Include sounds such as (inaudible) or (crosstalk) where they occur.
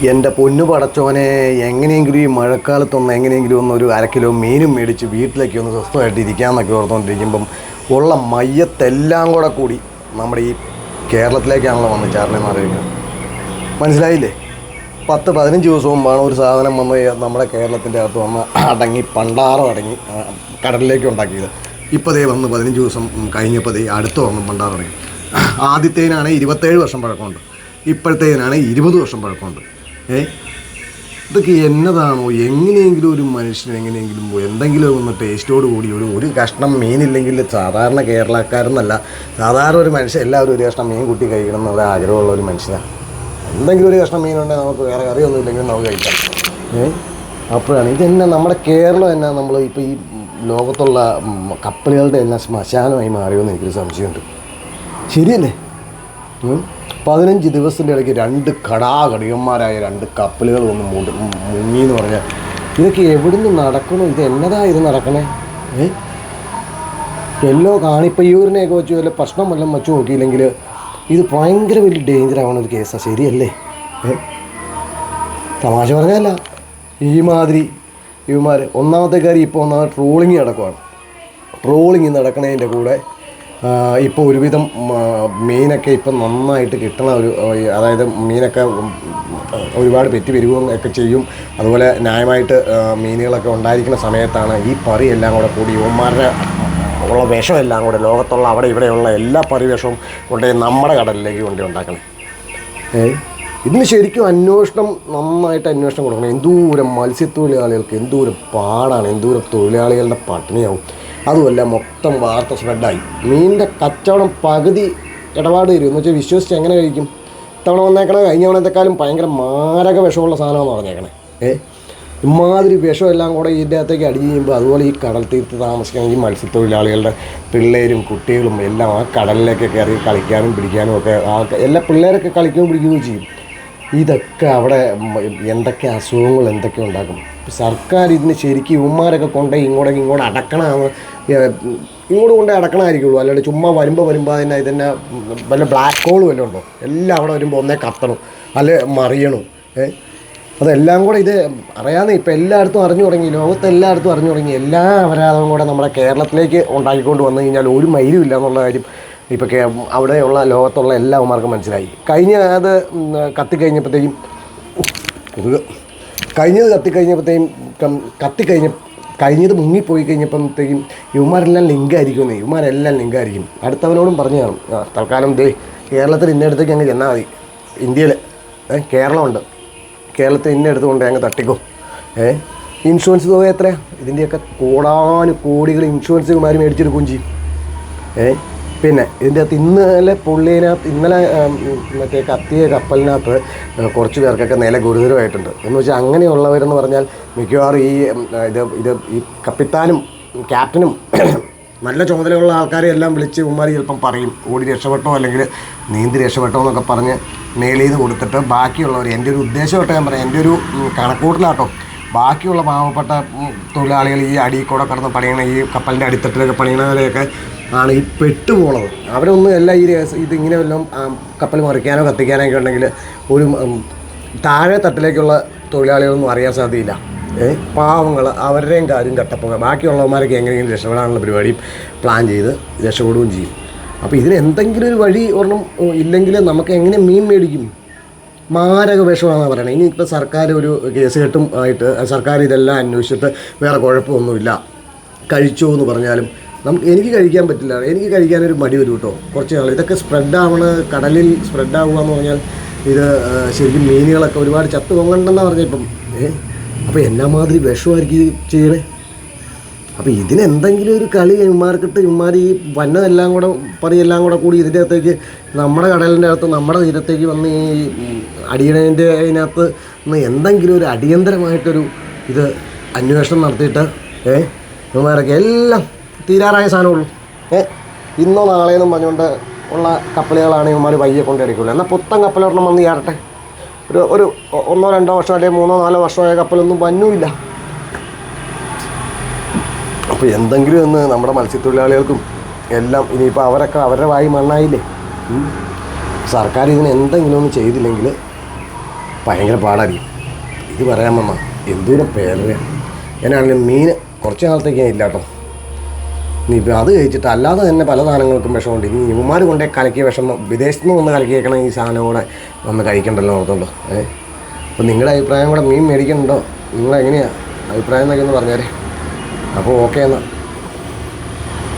എന്റെ പൊന്നു പടച്ചോനെ എങ്ങനെയെങ്കിലും ഈ മഴക്കാലത്തൊന്ന് എങ്ങനെയെങ്കിലും ഒന്ന് ഒരു അര കിലോ മീനും മേടിച്ച് വീട്ടിലേക്ക് ഒന്ന് സ്വസ്ഥമായിട്ട് ഇരിക്കാമെന്നൊക്കെ ഓർത്തുകൊണ്ടിരിക്കുമ്പം ഉള്ള മയ്യത്തെല്ലാം കൂടെ കൂടി നമ്മുടെ ഈ കേരളത്തിലേക്കാണല്ലോ വന്ന് ചേർന്നെന്ന് അറിയിക്കുന്നത് മനസ്സിലായില്ലേ? പത്ത് പതിനഞ്ച് ദിവസം മുമ്പാണ് ഒരു സാധനം വന്ന് നമ്മുടെ കേരളത്തിന്റെ അകത്ത് വന്ന് അടങ്ങി പണ്ടാറം അടങ്ങി കടലിലേക്ക് ഉണ്ടാക്കിയത്. ഇപ്പോൾ ദേ വന്ന് പതിനഞ്ച് ദിവസം കഴിഞ്ഞപ്പോൾ ദേ അടുത്ത് വന്ന് പണ്ടാറം അടങ്ങി. ആദ്യത്തേനാണ് ഇരുപത്തേഴ് വർഷം പഴക്കമുണ്ട്. ഇപ്പോഴത്തേനാണ് ഇരുപത് വർഷം പഴക്കമുണ്ട്. ഏ? ഇതൊക്കെ എന്നതാണോ? എങ്ങനെയെങ്കിലും ഒരു മനുഷ്യന് എങ്ങനെയെങ്കിലും എന്തെങ്കിലും ഒന്ന് ടേസ്റ്റോട് കൂടി ഒരു ഒരു കഷ്ണം മീനില്ലെങ്കിൽ സാധാരണ കേരളക്കാരെന്നല്ല. സാധാരണ ഒരു മനുഷ്യൻ എല്ലാവരും ഒരു കഷ്ണം മീൻ കൂട്ടി കഴിക്കണം എന്നുള്ള ആഗ്രഹമുള്ള ഒരു മനുഷ്യനാണ്. എന്തെങ്കിലും ഒരു കഷ്ണം മീനുണ്ടെങ്കിൽ നമുക്ക് വേറെ കറിയൊന്നും ഇല്ലെങ്കിലും നമുക്ക് കഴിക്കാം. ഏ? അപ്പോഴാണ് ഇതെന്നെ നമ്മുടെ കേരളം എന്നാ നമ്മൾ ഇപ്പോൾ ഈ ലോകത്തുള്ള കപ്പലുകളുടെ എല്ലാം ശ്മശാനമായി മാറിയെന്ന് എനിക്കൊരു സംശയമുണ്ട്. ശരിയല്ലേ? പതിനഞ്ച് ദിവസത്തിന്റെ ഇടയ്ക്ക് രണ്ട് കടാകടിയന്മാരായ രണ്ട് കപ്പലുകൾ ഒന്ന് മുടി മുങ്ങി എന്ന് പറഞ്ഞാൽ ഇതൊക്കെ എവിടുന്ന് നടക്കണോ? ഇത് എന്നതാ ഇത് നടക്കണേ? ഏ? എല്ലോ കാണിപ്പയ്യൂരിനെയൊക്കെ വെച്ച് വല്ല പ്രശ്നം വല്ലതും വെച്ച് നോക്കിയില്ലെങ്കിൽ ഇത് ഭയങ്കര വലിയ ഡേഞ്ചർ ആവണ ഒരു കേസാണ് ശരിയല്ലേ? തമാശ പറഞ്ഞല്ല ഈ മാതിരി ഇവന്മാർ ഒന്നാമത്തെ കാര്യം ഇപ്പോൾ ഒന്നാമത് ട്രോളിങ് നടക്കുവാണ്. ട്രോളിങ് നടക്കണതിന്റെ കൂടെ ഇപ്പോൾ ഒരുവിധം മീനൊക്കെ ഇപ്പം നന്നായിട്ട് കിട്ടണ ഒരു അതായത് മീനൊക്കെ ഒരുപാട് പെറ്റി വരികയും ഒക്കെ ചെയ്യും. അതുപോലെ ന്യായമായിട്ട് മീനുകളൊക്കെ ഉണ്ടായിരിക്കുന്ന സമയത്താണ് ഈ പറി എല്ലാം കൂടെ കൂടി യുവന്മാരുടെ ഉള്ള വിഷമെല്ലാം കൂടെ ലോകത്തുള്ള അവിടെ ഇവിടെയുള്ള എല്ലാ പരിവേഷവും വിഷവും കൊണ്ടുപോയി നമ്മുടെ കടലിലേക്ക് കൊണ്ടു ഉണ്ടാക്കണം. ഇതിന് ശരിക്കും അന്വേഷണം നന്നായിട്ട് അന്വേഷണം കൊടുക്കണം. എന്തോരം മത്സ്യത്തൊഴിലാളികൾക്ക് എന്തോരം പാടാണ് എന്തോരം തൊഴിലാളികളുടെ പട്ടിണിയാവും. അതുമല്ല മൊത്തം വാർത്ത സ്പ്രെഡായി മീനിന്റെ കച്ചവടം പകുതി ഇടപാട് തരും എന്ന് വെച്ചാൽ വിശ്വസിച്ച് എങ്ങനെ കഴിക്കും? ഇത്തവണ വന്നേക്കണേ കഴിഞ്ഞ തവണത്തെക്കാളും ഭയങ്കര മാരക വിഷമുള്ള സാധനമാണെന്ന് പറഞ്ഞേക്കണേ. ഏ? ഇമാതിരി വിഷം എല്ലാം കൂടെ ഇതിന്റെ അകത്തേക്ക് അടിഞ്ഞ് ചെയ്യുമ്പോൾ അതുപോലെ ഈ കടൽ തീർത്ത് താമസിക്കുന്ന ഈ മത്സ്യത്തൊഴിലാളികളുടെ പിള്ളേരും കുട്ടികളും എല്ലാം ആ കടലിലേക്ക് കയറി കളിക്കാനും പിടിക്കാനും ഒക്കെ ആ എല്ലാ പിള്ളേരൊക്കെ കളിക്കുകയും പിടിക്കുകയും ചെയ്യും. ഇതൊക്കെ അവിടെ എന്തൊക്കെ അസുഖങ്ങൾ എന്തൊക്കെ ഉണ്ടാക്കും? സർക്കാർ ഇതിന് ശരിക്കും ഇവന്മാരൊക്കെ കൊണ്ടുപോയി ഇങ്ങോട്ടേക്ക് ഇങ്ങോട്ട് അടക്കണമെന്ന് ഇങ്ങോട്ട് കൊണ്ടേ അടക്കണമായിരിക്കുള്ളൂ. അല്ലാണ്ട് ചുമ്മാ വരുമ്പോൾ വരുമ്പോൾ അതിനെ ഇതന്നെ വല്ല ബ്ലാക്ക് ഹോൾ വല്ലതും ഉണ്ടോ? എല്ലാം അവിടെ വരുമ്പോൾ ഒന്നേ കത്തണം അല്ലെ മറിയണം ഏ? അതെല്ലാം കൂടെ ഇത് അറിയാതെ ഇപ്പം എല്ലായിടത്തും അറിഞ്ഞു തുടങ്ങി ലോകത്ത് എല്ലായിടത്തും അറിഞ്ഞു തുടങ്ങി. എല്ലാ അപരാധവും കൂടെ നമ്മുടെ കേരളത്തിലേക്ക് ഉണ്ടാക്കിക്കൊണ്ട് വന്നു കഴിഞ്ഞാൽ ഒരു മൈലും ഇല്ല എന്നുള്ള കാര്യം. ഇപ്പോൾ അവിടെയുള്ള ലോകത്തുള്ള എല്ലാവർക്കും മനസ്സിലായി. കഴിഞ്ഞ അത് കത്തിക്കഴിഞ്ഞപ്പോഴത്തേക്കും കഴിഞ്ഞത് കത്തിക്കഴിഞ്ഞപ്പോഴത്തേക്കും കത്തിക്കഴിഞ്ഞ കഴിഞ്ഞത് മുങ്ങിപ്പോയി കഴിഞ്ഞപ്പോഴത്തേക്കും ഇവന്മാരെല്ലാം ലിങ്കായിരിക്കും ഇവന്മാരെല്ലാം ലിങ്കായിരിക്കും അടുത്തവനോടും പറഞ്ഞു കാണും തൽക്കാലം ദേ കേരളത്തിൽ ഇന്നടുത്തേക്ക് അങ്ങ് ചെന്നാൽ മതി. ഇന്ത്യയിൽ കേരളമുണ്ട്. കേരളത്തിൽ ഇന്നെടുത്തുകൊണ്ട് അങ്ങ് തട്ടിക്കോ. ഏ ഇൻഷുറൻസ് തുക എത്രയാണ് ഇതിന്റെയൊക്കെ കോടാനു കോടികൾ ഇൻഷുറൻസുമാർ മേടിച്ചെടുക്കുകയും ചെയ്യും. ഏ പിന്നെ ഇതിന്റെ അകത്ത് ഇന്നലെ പുള്ളീനകത്ത് ഇന്നലെ മറ്റേ കത്തിയ കപ്പലിനകത്ത് കുറച്ച് പേർക്കൊക്കെ നില ഗുരുതരമായിട്ടുണ്ട്. എന്ന് വെച്ചാൽ അങ്ങനെയുള്ളവരെന്ന് പറഞ്ഞാൽ മിക്കവാറും ഈ ഇത് ഇത് ഈ കപ്പിത്താനും ക്യാപ്റ്റനും (clears throat) നല്ല ചുമതലയുള്ള ആൾക്കാരെ എല്ലാം വിളിച്ച് ഉമ്മാർ ചിലപ്പം പറയും. ഓടി രക്ഷപ്പെട്ടോ അല്ലെങ്കിൽ നീന്തി രക്ഷപ്പെട്ടോ എന്നൊക്കെ പറഞ്ഞ് മെയിൽ നിന്ന് കൊടുത്തിട്ട് ബാക്കിയുള്ളവർ എന്റെ ഒരു ഉദ്ദേശമായിട്ട് ഞാൻ പറയാം. എന്റെ ഒരു കണക്കൂട്ടലാട്ടോ. ബാക്കിയുള്ള പാവപ്പെട്ട തൊഴിലാളികൾ ഈ അടിയിൽ കൂടെ കിടന്ന് പണിയണ ഈ കപ്പലിന്റെ അടിത്തട്ടിലൊക്കെ പണിയണവരെയൊക്കെ ആണ് ഈ പെട്ടുപോണത്. അവരൊന്നും എല്ലാ ഈ ഇതിങ്ങനെ വല്ലതും കപ്പൽ മറിക്കാനോ കത്തിക്കാനോ ഒക്കെ ഉണ്ടെങ്കിൽ ഒരു താഴെ തട്ടിലേക്കുള്ള തൊഴിലാളികളൊന്നും അറിയാൻ സാധ്യതയില്ല. പാവങ്ങൾ അവരുടെയും കാര്യം കട്ടപ്പുക ബാക്കിയുള്ളവന്മാരൊക്കെ എങ്ങനെയെങ്കിലും രക്ഷപ്പെടാനുള്ള പരിപാടിയും പ്ലാൻ ചെയ്ത് രക്ഷപ്പെടുകയും ചെയ്യും. അപ്പോൾ ഇതിന് എന്തെങ്കിലും ഒരു വഴി ഒരെണ്ണം ഇല്ലെങ്കിൽ നമുക്ക് എങ്ങനെ മീൻ മേടിക്കും? മാരക വിഷമാണെന്ന് ഇനി ഇനിയിപ്പോൾ സർക്കാർ ഒരു കേസ് കെട്ടും ആയിട്ട് സർക്കാർ ഇതെല്ലാം അന്വേഷിച്ചിട്ട് വേറെ കുഴപ്പമൊന്നുമില്ല. കഴിച്ചോ എന്ന് പറഞ്ഞാലും നമുക്ക് എനിക്ക് കഴിക്കാൻ പറ്റില്ല. എനിക്ക് കഴിക്കാനൊരു മടി വരും കേട്ടോ കുറച്ച് നാൾ ഇതൊക്കെ സ്പ്രെഡ് ആവണ കടലിൽ സ്പ്രെഡ് ആവുക എന്ന് പറഞ്ഞാൽ ഇത് ശരിക്കും മീനുകളൊക്കെ ഒരുപാട് ചത്തു പൊങ്ങണ്ടെന്നാണ് പറഞ്ഞിപ്പം ഏ? അപ്പോൾ എന്നാ മാതിരി വിഷമായിരിക്കും ചെയ്യണേ? അപ്പോൾ ഇതിനെന്തെങ്കിലും ഒരു കളി ഇമാർക്കിട്ട് ഇമാർ ഈ വന്നതെല്ലാം കൂടെ പറിയെല്ലാം കൂടെ കൂടി ഇതിന്റെ അകത്തേക്ക് നമ്മുടെ കടലിന്റെ അകത്ത് നമ്മുടെ തീരത്തേക്ക് വന്ന് ഈ അടിയണതിന്റെ അതിനകത്ത് നിന്ന് എന്തെങ്കിലും ഒരു അടിയന്തരമായിട്ടൊരു ഇത് അന്വേഷണം നടത്തിയിട്ട് ഏ? ഇവന്മാരൊക്കെ എല്ലാം തീരാറായ സാധനമുള്ളൂ. ഏ ഇന്നോ നാളെയെന്നും പറഞ്ഞുകൊണ്ട് ഉള്ള കപ്പലുകളാണ് ഇവന്മാർ വയ്യെ കൊണ്ടിരിക്കുള്ളൂ എന്നാൽ പുത്തൻ കപ്പലൊരെണ്ണം വന്ന് ചേരട്ടെ ഒരു ഒരു ഒന്നോ രണ്ടോ വർഷം അല്ലെങ്കിൽ മൂന്നോ നാലോ വർഷമായ കപ്പലൊന്നും വന്നുമില്ല അപ്പോൾ എന്തെങ്കിലും ഒന്ന് നമ്മുടെ മത്സ്യത്തൊഴിലാളികൾക്കും എല്ലാം ഇനിയിപ്പോൾ അവരൊക്കെ അവരുടെ വായി മണ്ണായില്ലേ? സർക്കാർ ഇതിന് എന്തെങ്കിലും ഒന്ന് ചെയ്തില്ലെങ്കിൽ ഭയങ്കര പാടായിരിക്കും. ഇത് പറയാൻ വന്ന എന്തോരം പേര് എന്നാണെങ്കിലും മീൻ കുറച്ച് നാളത്തേക്ക് ഇല്ല കേട്ടോ നീ ഇപ്പം അത് കഴിച്ചിട്ട് അല്ലാതെ തന്നെ പല സാധനങ്ങൾക്കും വിഷമുണ്ട് ഇനി ഇവന്മാർ കൊണ്ടേ കലക്കിയ വിഷം വിദേശത്ത് നിന്ന് വന്ന് കലക്കിയേക്കണം ഈ സാധനം കൂടെ വന്ന് കഴിക്കണ്ടല്ലോ ഓർത്തുള്ളൂ ഏ? അപ്പം നിങ്ങളുടെ അഭിപ്രായം കൂടെ മീൻ മേടിക്കണുണ്ടോ? നിങ്ങളെങ്ങനെയാണ് അഭിപ്രായം എന്നൊക്കെ ഒന്ന് പറഞ്ഞേരെ. അപ്പോൾ ഓക്കെ എന്നാൽ